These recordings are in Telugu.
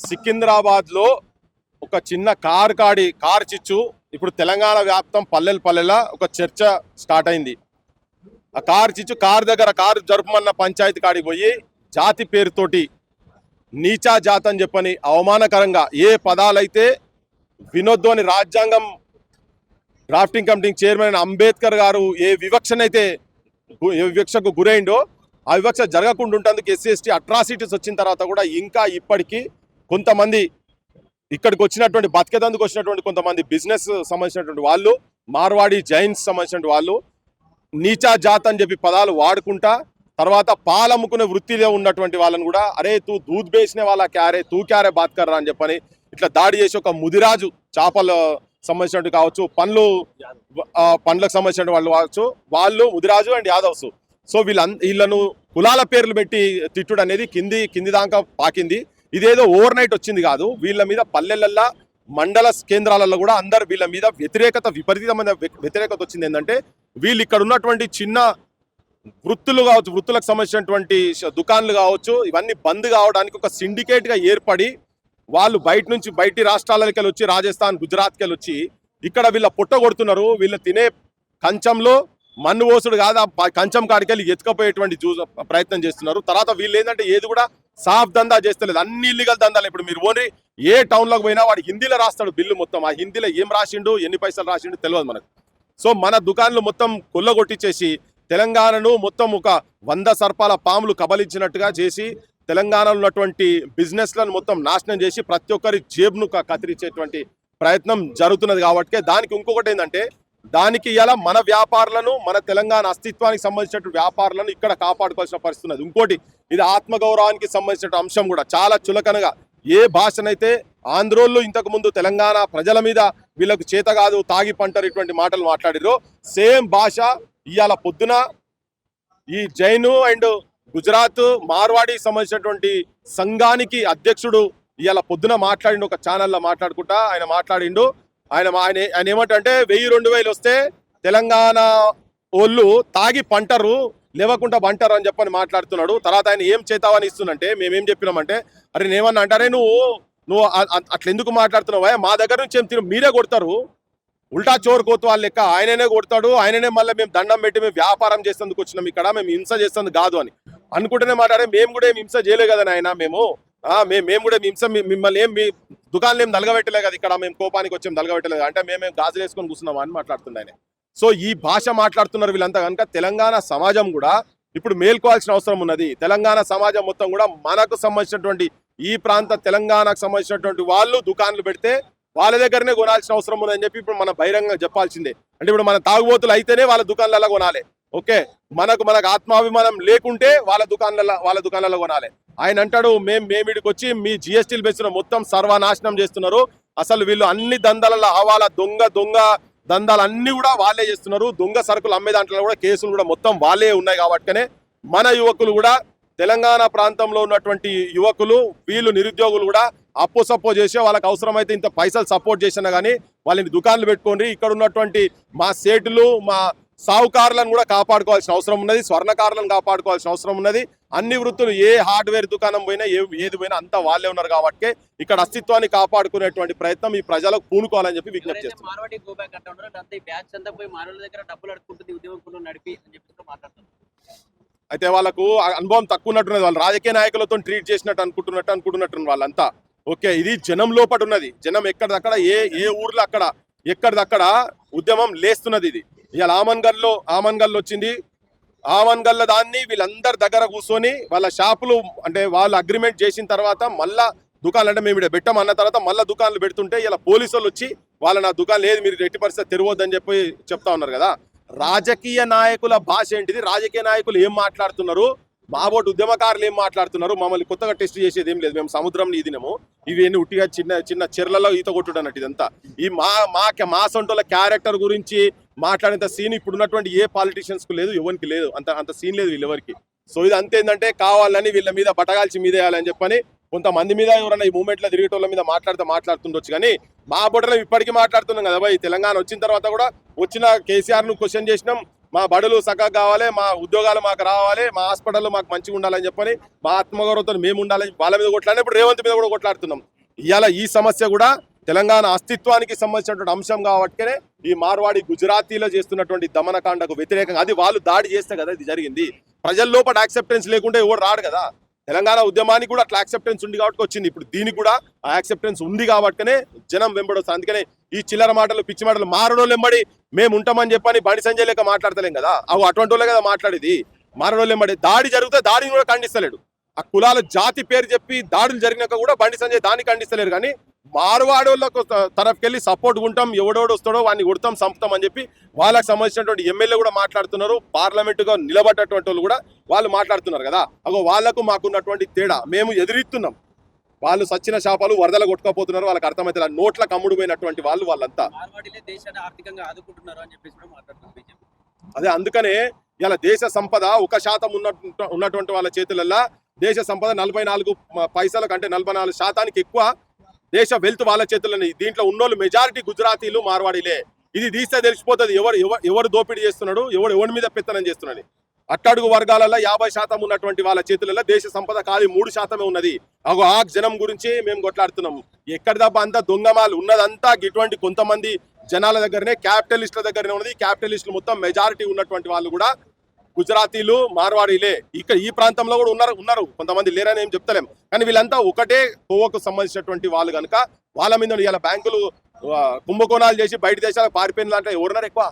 సికింద్రాబాద్లో ఒక చిన్న కారు కాడి కార్ చిచ్చు. ఇప్పుడు తెలంగాణ వ్యాప్తం పల్లెలు పల్లెల ఒక చర్చ స్టార్ట్ అయింది. ఆ కార్ చిచ్చు కారు దగ్గర కారు జరుపుమన్న పంచాయతీ కాడికి పోయి జాతి పేరుతోటి నీచా జాత అని చెప్పని అవమానకరంగా ఏ పదాలైతే వినొద్దు అని రాజ్యాంగం డ్రాఫ్టింగ్ కమిటీ చైర్మన్ అంబేద్కర్ గారు ఏ వివక్షనైతే ఏ వివక్షకు గురైండో ఆ వివక్ష జరగకుండా ఉంటందుకు ఎస్సీ ఎస్టీ అట్రాసిటీస్ వచ్చిన తర్వాత కూడా ఇంకా ఇప్పటికీ కొంతమంది ఇక్కడికి వచ్చినటువంటి బతికేదందుకు వచ్చినటువంటి కొంతమంది బిజినెస్ సంబంధించినటువంటి వాళ్ళు మార్వాడి జైన్స్ సంబంధించినటువంటి వాళ్ళు నీచా జాత్ అని చెప్పి పదాలు వాడుకుంటా తర్వాత పాలమ్ముకునే వృత్తిలో ఉన్నటువంటి వాళ్ళని కూడా అరే తూ దూద్ బేసిన వాళ్ళ క్యారే తూ క్యారే బాత్కర్రా అని చెప్పని ఇట్లా దాడి చేసి ఒక ముదిరాజు చేపలు సంబంధించినట్టు కావచ్చు పండ్లు పండ్లకు సంబంధించిన వాళ్ళు కావచ్చు వాళ్ళు ముదిరాజు అండ్ యాదవ్స్. సో వీళ్ళ వీళ్ళను కులాల పేర్లు పెట్టి తిట్టుడు అనేది కింది కింది దాకా పాకింది. ఇదేదో ఓవర్ నైట్ వచ్చింది కాదు. వీళ్ళ మీద పల్లెలల్లా మండల కేంద్రాలలో కూడా అందరు వీళ్ళ మీద వ్యతిరేకత విపరీతమైన వ్యతిరేకత వచ్చింది ఏంటంటే వీళ్ళు ఇక్కడ ఉన్నటువంటి చిన్న వృత్తులు కావచ్చు వృత్తులకు సంబంధించినటువంటి దుకాన్లు కావచ్చు ఇవన్నీ బంద్ కావడానికి ఒక సిండికేట్గా ఏర్పడి వాళ్ళు బయట నుంచి బయటి రాష్ట్రాలకి వచ్చి రాజస్థాన్ గుజరాత్కి వచ్చి ఇక్కడ వీళ్ళ పుట్ట కొడుతున్నారు. వీళ్ళు తినే కంచంలో మన్ను ఓసుడు కాదు ఆ కంచం కాడికి వెళ్ళి ఎత్తుకపోయేటువంటి చూ ప్రయత్నం చేస్తున్నారు. తర్వాత వీళ్ళు ఏంటంటే ఏది కూడా సాఫ్ దందా చేస్తలేదు. అన్ని ఇల్లీగల్ దందాలు ఇప్పుడు మీరు ఓన్లీ ఏ టౌన్లోకి పోయినా వాడు హిందీలో రాస్తాడు బిల్లు మొత్తం. ఆ హిందీలో ఏం రాసిండు ఎన్ని పైసలు రాసిండు తెలియదు మనకు. సో మన దుకాన్లు మొత్తం కొల్లగొట్టించేసి తెలంగాణను మొత్తం ఒక వంద సర్పాల పాములు కబలించినట్టుగా చేసి తెలంగాణలో ఉన్నటువంటి బిజినెస్లను మొత్తం నాశనం చేసి ప్రతి ఒక్కరి జేబును కత్తిరించేటువంటి ప్రయత్నం జరుగుతున్నది కాబట్టి దానికి ఇంకొకటి ఏంటంటే దానికి ఇలా మన వ్యాపారులను మన తెలంగాణ అస్తిత్వానికి సంబంధించినటువంటి వ్యాపారులను ఇక్కడ కాపాడుకోవాల్సిన పరిస్థితి ఉన్నది. ఇంకోటి ఇది ఆత్మగౌరవానికి సంబంధించిన అంశం కూడా. చాలా చులకనగా ఏ భాషనైతే ఆంధ్రోళ్ళు ఇంతకు ముందు తెలంగాణ ప్రజల మీద వీళ్ళకు చేత కాదు తాగి పంటరు ఇటువంటి మాటలు మాట్లాడిరో సేమ్ భాష ఇవాళ పొద్దున ఈ జైను అండ్ గుజరాత్ మార్వాడికి సంబంధించినటువంటి సంఘానికి అధ్యక్షుడు ఇవాళ పొద్దున మాట్లాడిండు ఒక ఛానల్లో మాట్లాడుకుంటా ఆయన మాట్లాడిండు. ఆయన మా- ఆయన ఆయన ఏమంటే వెయ్యి రెండు వేలు వస్తే తెలంగాణ వాళ్ళు తాగి పంటరు లేవకుండా పంటరు అని చెప్పని మాట్లాడుతున్నాడు. తర్వాత ఆయన ఏం చేతావని ఇస్తుందంటే మేమేం చెప్పినామంటే అరే నేమన్నా అంటారే నువ్వు నువ్వు అట్లా ఎందుకు మాట్లాడుతున్నావా మా దగ్గర నుంచి ఏం తిన మీరే కొడతారు. ఉల్టా చోరు కోతు వాళ్ళ లెక్క ఆయననే కొడతాడు. ఆయననే మళ్ళీ మేము దండం పెట్టి మేము వ్యాపారం చేసేందుకు వచ్చినాం ఇక్కడ. మేము హింస చేస్తుంది కాదు అని. అనుకుంటేనే మాట్లాడే మేము కూడా ఏం హింస చేయలే కదా ఆయన మేము. మేము మేము కూడా హింస మిమ్మల్ని ఏం మీ దుకాణం ఏం నలగబెట్టలే కదా ఇక్కడ మేము కోపానికి వచ్చాం నలగబెట్టలేదు అంటే మేమేం గాజులు వేసుకొని కూర్చున్నాం అని మాట్లాడుతుంది సో ఈ భాష మాట్లాడుతున్నారు వీళ్ళంతా కనుక తెలంగాణ సమాజం కూడా ఇప్పుడు మేల్కోవాల్సిన అవసరం ఉన్నది. తెలంగాణ సమాజం మొత్తం కూడా మనకు సంబంధించినటువంటి ఈ ప్రాంత తెలంగాణకు సంబంధించినటువంటి వాళ్ళు దుకాణాలు పెడితే వాళ్ళ దగ్గరనే కొనాల్సిన అవసరం ఉందని చెప్పి ఇప్పుడు మన బహిరంగంగా చెప్పాల్సిందే. అంటే ఇప్పుడు మన తాగుబోతులు అయితేనే వాళ్ళ దుకాణాలలో కొనాలి. ఓకే? మనకు మనకు ఆత్మాభిమానం లేకుంటే వాళ్ళ దుకాణాల వాళ్ళ దుకాణాలలో కొనాలి. ఆయన అంటాడు మేము మేమిడికి వచ్చి మీ జిఎస్టీలు పెంచిన మొత్తం సర్వనాశనం చేస్తున్నారు. అసలు వీళ్ళు అన్ని దందాలలో ఆవాల దొంగ దొంగ దందాలు అన్ని కూడా వాళ్ళే చేస్తున్నారు. దొంగ సరుకులు అమ్మే దాంట్లో కూడా కేసులు కూడా మొత్తం వాళ్ళే ఉన్నాయి కాబట్టినే మన యువకులు కూడా తెలంగాణ ప్రాంతంలో ఉన్నటువంటి యువకులు వీళ్ళు నిరుద్యోగులు కూడా అప్పు సపోర్ట్ చేసి వాళ్ళకి అవసరమైతే ఇంత పైసలు సపోర్ట్ చేసినా కానీ వాళ్ళని దుకాణాలు పెట్టుకోండి. ఇక్కడ ఉన్నటువంటి మా సేటులు మా సావుకారులను కూడా కాపాడుకోవాల్సిన అవసరం ఉన్నది స్వర్ణకారులను కాపాడుకోవాల్సిన అవసరం ఉన్నది. అన్ని వృత్తులు ఏ హార్డ్వేర్ దుకాణం పోయినా ఏ ఏది పోయినా అంతా వాళ్ళే ఉన్నారు కాబట్టి ఇక్కడ అస్తిత్వాన్ని కాపాడుకునేటువంటి ప్రయత్నం ఈ ప్రజలకు పూనుకోవాలని చెప్పి విజ్ఞప్తి చేస్తున్నారు. అయితే వాళ్ళకు అనుభవం తక్కువ ఉన్నట్టున్నది వాళ్ళు రాజకీయ నాయకులతో ట్రీట్ చేసినట్టు అనుకుంటున్నట్టు అనుకుంటున్నట్టు వాళ్ళంతా. ఓకే ఇది జనం లోపట ఉన్నది జనం ఎక్కడిదక్కడ ఏ ఏ ఊర్లో అక్కడ ఎక్కడిదక్కడ ఉద్యమం లేస్తున్నది ఇది. ఇవాళ ఆమన్గల్లో ఆమన్గల్ వచ్చింది. ఆమన్గల్ల దాన్ని వీళ్ళందరి దగ్గర కూర్చొని వాళ్ళ షాపులు అంటే వాళ్ళు అగ్రిమెంట్ చేసిన తర్వాత మళ్ళా దుకాణాలు అంటే మేము ఇక్కడ పెట్టాం అన్న తర్వాత మళ్ళీ దుకాణాలు పెడుతుంటే ఇలా పోలీసు వాళ్ళు వచ్చి వాళ్ళ నా దుకాణం లేదు మీరు ఎట్టి పరిస్థితి తెరవద్దని చెప్పి చెప్తా ఉన్నారు కదా. రాజకీయ నాయకుల భాష ఏంటిది? రాజకీయ నాయకులు ఏం మాట్లాడుతున్నారు? మాబోటి ఉద్యమకారులు ఏం మాట్లాడుతున్నారు? మమ్మల్ని కొత్తగా టెస్ట్ చేసేది ఏం లేదు. మేము సముద్రం ఈదినము ఇవన్నీ ఉట్టిగా చిన్న చిన్న చెర్లలో ఈత కొట్టుడు అన్నట్టు ఇదంతా. ఈ మా మా మా సొంటల క్యారెక్టర్ గురించి మాట్లాడేంత సీన్ ఇప్పుడు ఉన్నటువంటి ఏ పాలిటీషియన్స్కు లేదు ఎవరికి లేదు. అంత అంత సీన్ లేదు వీళ్ళెవరికి. సో ఇది అంతేందంటే కావాలని వీళ్ళ మీద బటగాల్చి మీద వేయాలని చెప్పని కొంతమంది మీద ఎవరైనా ఈ మూమెంట్లో తిరిగేటోళ్ళ మీద మాట్లాడితే మాట్లాడుతుండొచ్చు. కానీ మా బొట్టలో ఇప్పటికీ మాట్లాడుతున్నాం కదా భయ్. తెలంగాణ వచ్చిన తర్వాత కూడా వచ్చిన కేసీఆర్ను క్వశ్చన్ చేసినాం. మా బడులు చక్కగా కావాలి మా ఉద్యోగాలు మాకు రావాలి మా హాస్పిటల్ మాకు మంచిగా ఉండాలని చెప్పని మా ఆత్మగౌరవంతో మేము ఉండాలని వాళ్ళ మీద కొట్లాడిన ఇప్పుడు రేవంత్ మీద కూడా కొట్లాడుతున్నాం. ఇవాళ ఈ సమస్య కూడా తెలంగాణ అస్తిత్వానికి సంబంధించినటువంటి అంశం కాబట్టినే ఈ మార్వాడి గుజరాతీలో చేస్తున్నటువంటి దమనకాండకు వ్యతిరేకంగా అది వాళ్ళు దాడి చేస్తే కదా ఇది జరిగింది. ప్రజల లోపల యాక్సెప్టెన్స్ లేకుంటే ఎవరు రాడు కదా. తెలంగాణ ఉద్యమానికి కూడా అట్లా యాక్సెప్టెన్స్ ఉంది కాబట్టి వచ్చింది. ఇప్పుడు దీనికి కూడా ఆ యాక్సెప్టెన్స్ ఉంది కాబట్టినే జనం వెంబడొస్తుంది. అందుకనే ఈ చిల్లర మాటలు పిచ్చి మాటలు మారడోళ్ళు మేము ఉంటామని చెప్పని బండి సంజయ్ లేక మాట్లాడతలేం కదా. అవు అటువంటి వాళ్ళే కదా మాట్లాడేది. మారడోళ్ళు వెంబడి దాడి జరిగితే దాడిని కూడా ఖండిస్తలేడు. ఆ కులాల జాతి పేరు చెప్పి దాడులు జరిగినాక కూడా బండి సంజయ్ దాన్ని ఖండిస్తలేరు కానీ మారువాడోళ్ళకు తరఫుకెళ్ళి సపోర్ట్ ఉంటాం ఎవడోడు వస్తాడో వాడిని కొడతాం సంపుతాం అని చెప్పి వాళ్ళకి సంబంధించినటువంటి ఎమ్మెల్యే కూడా మాట్లాడుతున్నారు. పార్లమెంటుగా నిలబడ్డటువంటి వాళ్ళు కూడా వాళ్ళు మాట్లాడుతున్నారు కదా. అగో వాళ్ళకు మాకున్నటువంటి తేడా. మేము ఎదిరిస్తున్నాం. వాళ్ళు సచ్చిన శాపాలు వరదల కొట్టుకోపోతున్నారు. వాళ్ళకి అర్థమైతే నోట్ల కమ్ముడు పోయినటువంటి వాళ్ళు వాళ్ళంతా. అదే అందుకనే ఇలా దేశ సంపద ఒక శాతం ఉన్న ఉన్నటువంటి వాళ్ళ చేతులల్లో దేశ సంపద నలభై నాలుగు పైసల కంటే నలభై నాలుగు శాతానికి ఎక్కువ దేశ వెల్త్ వాళ్ళ చేతుల్లోనే దీంట్లో ఉన్నోళ్ళు మెజారిటీ గుజరాతీలు మార్వాడీలే. ఇది తీస్తే తెలిసిపోతుంది. ఎవరు ఎవరు ఎవరు దోపిడీ చేస్తున్నాడు? ఎవడు ఎవరి మీద పెత్తనం చేస్తున్నాడు? అట్టడుగు వర్గాలలో యాభై శాతం ఉన్నటువంటి వాళ్ళ చేతులలో దేశ సంపద ఖాళీ మూడు శాతమే ఉన్నది. అగో ఆ జనం గురించి మేము కొట్లాడుతున్నాం. ఎక్కడ తప్ప అంతా దొంగమాలు ఉన్నదంతా ఇటువంటి కొంతమంది జనాల దగ్గరనే క్యాపిటలిస్టుల దగ్గరనే ఉన్నది. క్యాపిటలిస్టులు మొత్తం మెజారిటీ ఉన్నటువంటి వాళ్ళు కూడా గుజరాతీలు మార్వాడీలే. ఇక్కడ ఈ ప్రాంతంలో కూడా ఉన్నారు ఉన్నారు. కొంతమంది లేరని ఏం చెప్తలేం. కానీ వీళ్ళంతా ఒకటే కోవకు సంబంధించినటువంటి వాళ్ళు కనుక వాళ్ళ మీద ఇలా బ్యాంకులు కుంభకోణాలు చేసి బయట దేశాలకు పారిపోయిన దాంట్లో ఎవరున్నారు ఎక్కువ?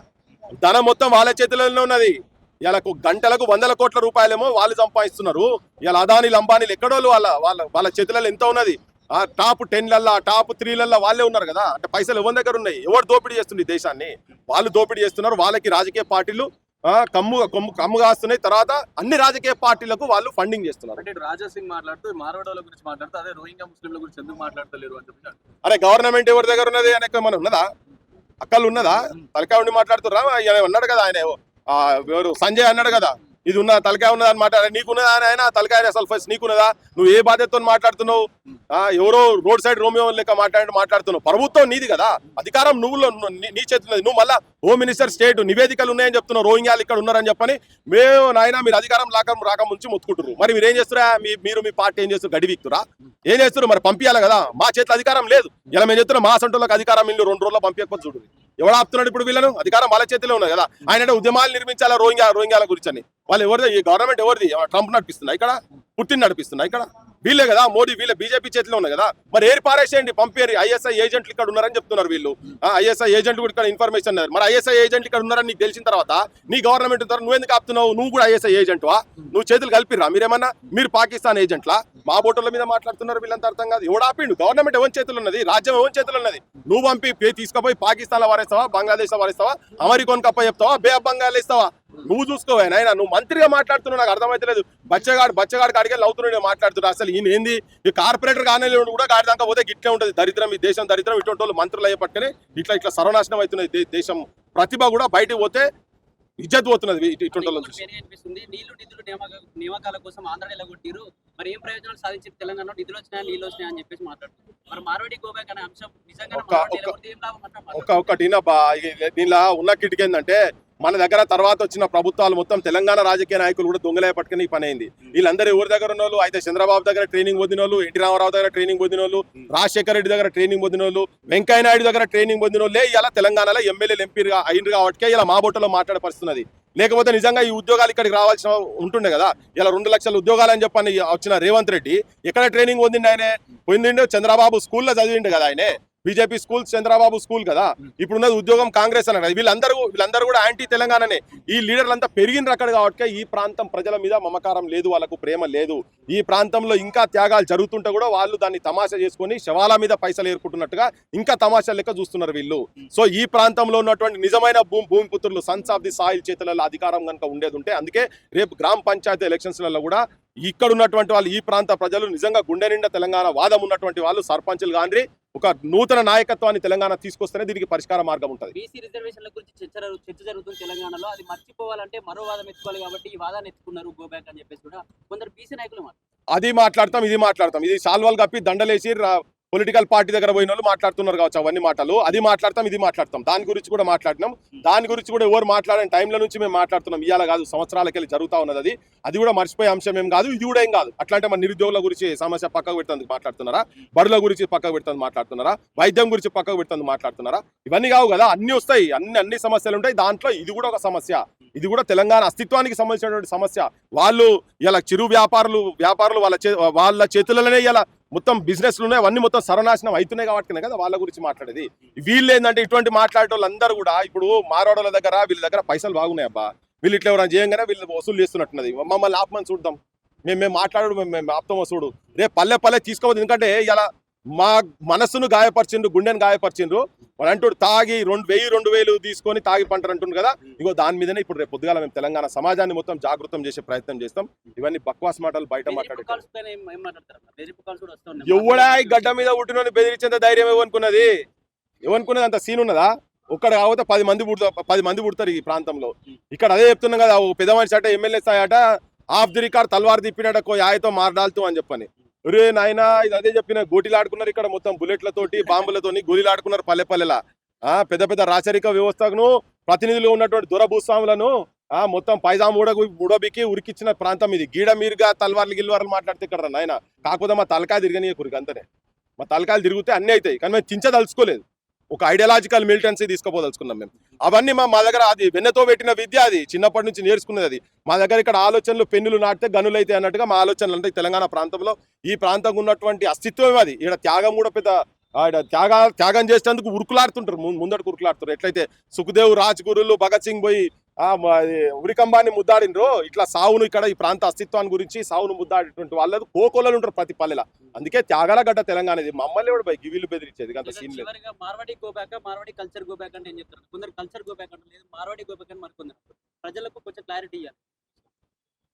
ధనం మొత్తం వాళ్ళ చేతులలోనే ఉన్నది. ఇలా గంటలకు వందల కోట్ల రూపాయలేమో వాళ్ళు సంపాదిస్తున్నారు. ఇలా అదానీలు అంబానీలు ఎక్కడోళ్ళు వాళ్ళ వాళ్ళ వాళ్ళ చేతులలో ఎంత ఉన్నది? ఆ టాప్ టెన్లల్లా టాప్ త్రీలల్లా వాళ్ళే ఉన్నారు కదా. అంటే పైసలు ఎవరి దగ్గర ఉన్నాయి? ఎవరు దోపిడీ చేస్తుంది దేశాన్ని? వాళ్ళు దోపిడీ చేస్తున్నారు. వాళ్ళకి రాజకీయ పార్టీలు కమ్ము కమ్ము కమ్ము కాస్తున్నాయి తర్వాత అన్ని రాజకీయ పార్టీలకు వాళ్ళు ఫండింగ్ చేస్తున్నారు. అంటే రాజా సింగ్ మాట్లాడుతూ గురించి మాట్లాడుతూ అదే రోహింగ్యా ముస్లింల గురించి ఎందుకు మాట్లాడతలేరు అని చెప్పి. అరే గవర్నమెంట్ ఎవరి దగ్గర ఉన్నది? అనే మన ఉన్నదా? అక్కలు ఉన్నదా? తలకాయ ఉండి మాట్లాడుతురా ఆయన అన్నాడు కదా? ఆయన ఎవరు? సంజయ్ అన్నాడు కదా ఇది ఉన్న తలకాయ ఉన్నదా అని మాట్లాడారు నీకున్నదా అని ఆయన తలకాయ అసలు ఫస్ట్ నీకున్నదా? నువ్వు ఏ బాధ్యతతో మాట్లాడుతున్నావు? ఆ, ఎవరో రోడ్ సైడ్ రోమియో లెక్క మాట్లాడి మాట్లాడుతున్నావు. ప్రభుత్వం నీది కదా. అధికారం నువ్వు నీ- నీ నువ్వు మళ్ళా హోమ్ మినిస్టర్ స్టేట్ నివేదికలు ఉన్నాయని చెప్తున్నా రోహింగ్యాలు ఇక్కడ ఉన్నారని చెప్పని. మేము నాయన మీరు అధికారం లాక రాక ముంచి మొత్తుకుంటారు మరి మీరు ఏం చేస్తారా మీ మీరు మీ పార్టీ ఏం చేస్తారు గడివిక్తురా ఏం చేస్తారు మరి పంపించాలి కదా. మా చేతిలో అధికారం లేదు. ఇలా మేము చెప్తున్నాం మా సంటోళ్ళకి అధికారం ఇల్లు రెండు రోజుల్లో పంపించకపోతే చూడు. ఎవరు ఆపుతున్నాడు ఇప్పుడు వీళ్ళను? అధికారం వాళ్ళ చేతిలో ఉన్నది కదా. ఆయన ఉద్యమాలు నిర్మించాలా రోహింగ్యా రోహింగ్యాల గురించి అని వాళ్ళు ఎవరిది? ఈ గవర్నమెంట్ ఎవరిది? ట్రంప్ నడిపిస్తున్నా ఇక్కడ? పుట్టిన నడిపిస్తున్నా ఇక్కడ? వీళ్ళే కదా మోడీ వీళ్ళ బీజేపీ చేతిలో ఉన్నాయి కదా. మరి ఏరి పారేసేయండి పంపేరి ఐఎస్ఐ ఏజెంట్లు ఇక్కడ ఉన్నారని చెప్తున్నారు వీళ్ళు. ఐఎస్ఐ ఏజెంట్ కూడా ఇక్కడ ఇన్ఫర్మేషన్ ఉన్నారు. మరి ఐఎస్ఐ ఏజెంట్లు ఇక్కడ ఉన్నారని నీకు తెలిసిన తర్వాత నీ గవర్నమెంట్ ద్వారా నువ్వు ఎందుకు ఆపుతున్నావు? నువ్వు కూడా ఐఎస్ఐ ఏజెంట్వా? నువ్వు చేతులు కలిపిరా మీరేమన్నా? మీరు పాకిస్తాన్ ఏజెంట్లా? మా బోటర్ల మీద మాట్లాడుతున్నారు వీళ్ళంతా అర్థం కాదు. ఎవడు ఆపిండు? గవర్నమెంట్ ఎవరి చేతులు ఉన్నది? రాజ్యం ఎవరి చేతులు ఉన్నది? నువ్వు పంపి తీసుకుపోయి పాకిస్తాన్ వారేస్తావా? బంగ్లాదేశ్ వారేస్తావా? అమెరికన్ కప్ప చెప్తావా? బే బంగాల్ ఇస్తావా? నువ్వు చూసుకోవా నాయన నువ్వు మంత్రిగా మాట్లాడుతున్నావు నాకు అర్థమైతలేదు బచ్చగాడు బచ్చగాడు కాడికి అవుతున్నాడు మాట్లాడుతున్నాడు అసలు ఈయన ఏంది? ఈ కార్పొరేటర్ కానీ కూడా గాడి దాకా పోతే గిట్లే ఉంటుంది. దరిద్రం ఈ దేశం దరిద్రం ఇటువంటి వాళ్ళు మంత్రులు అయ్యే పట్టుకుని ఇట్లా ఇట్లా సర్వనాశనం అవుతున్నది దేశం. ప్రతిభ కూడా బయటకు పోతే ఇజ్జత్ పోతున్నది ఇటు- ఇటువంటి అనిపిస్తుంది. నీళ్ళు నిధులు నియామక నియామకాల కోసం ఆంధ్ర మరి ఏం ప్రయోజనాలు సాధించారు తెలంగాణలో? నిధులు వచ్చినాయా నీళ్ళు వచ్చినాయా అని చెప్పేసి మాట్లాడుతున్నారు. మరి మార్వాడి గోబ్యాక్ అనే అంశం నిజంగా ఒక- ఒక- ఒక ఒకటి బా దీనిలో ఉన్న కిటికీ ఏంటంటే మన దగ్గర తర్వాత వచ్చిన ప్రభుత్వాలు మొత్తం తెలంగాణ రాజకీయ నాయకులు కూడా దొంగలే పట్టుకుని ఈ పని అయింది వీళ్ళందరూ ఎవరి దగ్గర ఉన్న వాళ్ళు అయితే చంద్రబాబు దగ్గర ట్రైనింగ్ పొందిన వాళ్ళు ఎన్టీ రామారావు దగ్గర ట్రైనింగ్ పొందిన వాళ్ళు రాజశేఖర రెడ్డి దగ్గర ట్రైనింగ్ పొందిన వాళ్ళు వెంకయ్య నాయుడు దగ్గర ట్రైనింగ్ పొందిన వాళ్ళే ఇలా తెలంగాణలో ఎమ్మెల్యేలు ఎంపీగా అయినరు కాబట్టి ఇలా మా బొట్టలో మాట్లాడపరుస్తున్నది లేకపోతే నిజంగా ఈ ఉద్యోగాలు ఇక్కడికి రావాల్సిన ఉంటుండే కదా? ఇలా రెండు లక్షల ఉద్యోగాలు అని చెప్పని వచ్చిన రేవంత్ రెడ్డి ఎక్కడ ట్రైనింగ్ పొందిండు ఆయనే? పొందిండు చంద్రబాబు స్కూల్లో చదివిండు కదా ఆయనే? బీజేపీ స్కూల్ చంద్రబాబు స్కూల్ కదా? ఇప్పుడున్నది ఉద్యోగం కాంగ్రెస్ అన్నాడు వీళ్ళందరూ వీళ్ళందరూ కూడా యాంటీ తెలంగాణనే. ఈ లీడర్లంతా పెరిగిన అక్కడ కాబట్టి ఈ ప్రాంతం ప్రజల మీద మమకారం లేదు వాళ్ళకు ప్రేమ లేదు. ఈ ప్రాంతంలో ఇంకా త్యాగాలు జరుగుతుంటే కూడా వాళ్ళు దాన్ని తమాషా చేసుకొని శవాల మీద పైసలు ఏరుకుంటున్నట్టుగా ఇంకా తమాషా లెక్క చూస్తున్నారు వీళ్ళు. సో ఈ ప్రాంతంలో ఉన్నటువంటి నిజమైన భూమి భూమి పుత్రులు సన్స్ ఆఫ్ ది సాయిల్ చేతులలో అధికారం కనుక ఉండేది ఉంటే అందుకే రేపు గ్రామ పంచాయతీ ఎలక్షన్స్లలో కూడా ఇక్కడ ఉన్నటువంటి వాళ్ళు ఈ ప్రాంత ప్రజలు నిజంగా గుండె నిండా తెలంగాణ వాదం ఉన్నటువంటి వాళ్ళు సర్పంచులు కానీ ఒక నూతన నాయకత్వాన్ని తెలంగాణ తీసుకొస్తేనే దీనికి పరిష్కార మార్గం ఉంటుంది. బీసీ రిజర్వేషన్ల గురించి చర్చ చర్చ జరుగుతుంది తెలంగాణలో. అది మర్చిపోవాలంటే మరో వాదం ఎత్తుకోవాలి కాబట్టి ఈ వాదాన్ని ఎత్తుకున్నారు గోబ్యాక్ అని చెప్పేసి కూడా కొందరు బీసీ నాయకులు. అది మాట్లాడతాం ఇది మాట్లాడతాం. ఇది సాల్వాలు కప్పి దండలేసి పొలిటికల్ పార్టీ దగ్గర పోయిన వాళ్ళు మాట్లాడుతున్నారు కావచ్చు అవన్నీ మాటలు. అది మాట్లాడతాం ఇది మాట్లాడతాం. దాని గురించి కూడా మాట్లాడినాం. దాని గురించి కూడా ఎవరు మాట్లాడని టైంలో నుంచి మేము మాట్లాడుతున్నాం. ఇవాళ కాదు సంవత్సరాలకెళ్ళి జరుగుతూ ఉన్నది అది. అది కూడా మర్చిపోయే అంశం ఏం కాదు ఇది కూడా ఏం కాదు. అట్లాంటి మన నిరుద్యోగుల గురించి సమస్య పక్కకు పెడుతుంది మాట్లాడుతున్నారా? బడుల గురించి పక్కకు పెడుతుంది మాట్లాడుతున్నారా? వైద్యం గురించి పక్కకు పెడుతుంది మాట్లాడుతున్నారా? ఇవన్నీ కావు కదా అన్ని వస్తాయి. అన్ని అన్ని సమస్యలు ఉంటాయి. దాంట్లో ఇది కూడా ఒక సమస్య. ఇది కూడా తెలంగాణ అస్తిత్వానికి సంబంధించినటువంటి సమస్య. వాళ్ళు ఇలా చిరు వ్యాపారులు వ్యాపారులు వాళ్ళ చే వాళ్ళ చేతులలోనే ఇలా మొత్తం బిజినెస్లు ఉన్నాయి అవన్నీ మొత్తం సర్వనాశనం అవుతున్నాయి కాబట్టి కదా వాళ్ళ గురించి మాట్లాడేది. వీళ్ళు ఏంటంటే ఇటువంటి మాట్లాడే వాళ్ళందరూ కూడా ఇప్పుడు మారోడల దగ్గర వీళ్ళ దగ్గర పైసలు బాగున్నాయి అబ్బా వీళ్ళు ఇట్లా ఎవరైనా చేయంగానే వీళ్ళు వసూలు చేస్తున్నట్టున్నది. మమ్మల్ని ఆపమని చూద్దాం. మేము మేము మాట్లాడు మేము మేము ఆపుతామో చూడు. రేపు పల్లె పల్లె తీసుకోవద్దు. ఎందుకంటే ఇలా మా మనసును గాయపరిచిండ్రు గుండెను గాయపరిచిండ్రు. వాడు అంటాడు తాగి రెండు వెయ్యి రెండు వేలు తీసుకొని తాగి పంటలు అంటుండ్రు కదా. ఇగో దాని మీదనే ఇప్పుడు రేపు పొద్దుగాల మేము తెలంగాణ సమాజాన్ని మొత్తం జాగృతం చేసే ప్రయత్నం చేస్తాం. ఇవన్నీ బక్వాస్ మాటలు బయట మాట్లాడతారు? ఎవడా ఈ గడ్డ మీద పుట్టినోని బెదిరించేంత ధైర్యం ఏమనుకున్నది ఏమనుకున్నది అంత సీన్ ఉన్నదా? ఒక్కడ కాకపోతే పది మంది పుడతారు పది మంది పుడతారు ఈ ప్రాంతంలో. ఇక్కడ అదే చెప్తున్నాం కదా ఓ పెద్ద మనిషి అట ఎమ్మెల్యే స్థాయి అట ఆఫ్ ది రికార్డ్ తల్వార్ తిప్పినట కో యాయతో మారడాలుతూ అని చెప్పని. రే నాయనా ఇది అదే చెప్పిన గోటిలాడుకున్నారు ఇక్కడ మొత్తం బుల్లెట్లతోటి బాంబులతోని గోలీలాడుకున్నారు పల్లె పల్లెలా ఆ పెద్ద పెద్ద రాచరిక వ్యవస్థను ప్రతినిధులు ఉన్నటువంటి దురభూస్వాములను ఆ మొత్తం పైజామ్ ఊడ ఊడబికి ఉరికిచ్చిన ప్రాంతం ఇది. గీడ మీరుగా తల్వార్లు గిల్వార్లు మాట్లాడితే ఇక్కడ నాయన. కాకపోతే మా తలకాయ తిరగనీయ కురికి అంతనే. మా తలకాయలు తిరిగితే అన్నీ అవుతాయి. కానీ మేము చించదలుచుకోలేదు. ఒక ఐడియాలజికల్ మిలిటెన్సీ తీసుకోపోదలుచుకున్నాం మేము. అవన్నీ మా మా దగ్గర అది వెన్నతో పెట్టిన విద్య అది. చిన్నప్పటి నుంచి నేర్చుకున్నది అది. మా దగ్గర ఇక్కడ ఆలోచనలు పెన్నులు నాటితే గనులు అయితే అన్నట్టుగా మా ఆలోచనలు అంటే తెలంగాణ ప్రాంతంలో ఈ ప్రాంతం ఉన్నటువంటి అస్తిత్వం అది. ఇక్కడ త్యాగం కూడా పెద్ద ఆడ త్యాగ త్యాగం చేసేందుకు ఉరుకులాడుతుంటారు. ము- ముందడుకు ఉరుకులాడుతారు ఎట్లయితే సుఖదేవ్ రాజ్గురులు భగత్ సింగ్ పోయి ఉరికంబాన్ని ముద్దాడినరో ఇట్లా సావును ఇక్కడ ఈ ప్రాంత అస్తిత్వాన్ని గురించి సావును ముద్దాడేటువంటి వాళ్ళది కోకోలలో ఉంటారు ప్రతి పల్లెల. అందుకే త్యాగాల గడ్డ తెలంగాణ ఇది. మమ్మల్ని కూడా బై గివిలు బెదిరించేది? అంత సీన్ లేదు. Marwadi go back Marwadi culture go back అంటే ఏం చెప్తారు? కొందరు కల్చర్ గో బ్యాక్ అంటే లేదు మార్వాడి గో బ్యాక్ అని మరికొందరు ప్రజలకు కొంచెం క్లారిటీ ఇవ్వాలి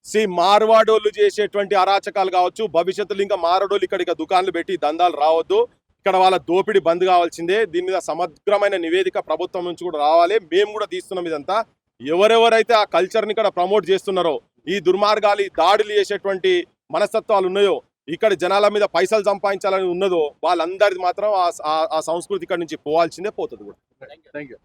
సి మార్వాడోళ్ళు చేసేటువంటి అరాచకాలు కావచ్చు భవిష్యత్తులో ఇంకా మారడోళ్ళు ఇక్కడ ఇక దుకాన్లు పెట్టి దందాలు రావద్దు. ఇక్కడ వాళ్ళ దోపిడీ బంద్ కావాల్సిందే. దీని మీద సమగ్రమైన నివేదిక ప్రభుత్వం నుంచి కూడా రావాలి. మేము కూడా తీస్తున్నాం ఇదంతా. ఎవరెవరైతే ఆ కల్చర్ని ఇక్కడ ప్రమోట్ చేస్తున్నారో ఈ దుర్మార్గాలు దాడులు చేసేటువంటి మనస్తత్వాలు ఉన్నాయో ఇక్కడ జనాల మీద పైసలు సంపాదించాలని ఉన్నదో వాళ్ళందరిది మాత్రం ఆ- ఆ- సంస్కృతి ఇక్కడ నుంచి పోవాల్సిందే పోతుంది కూడా. Thank you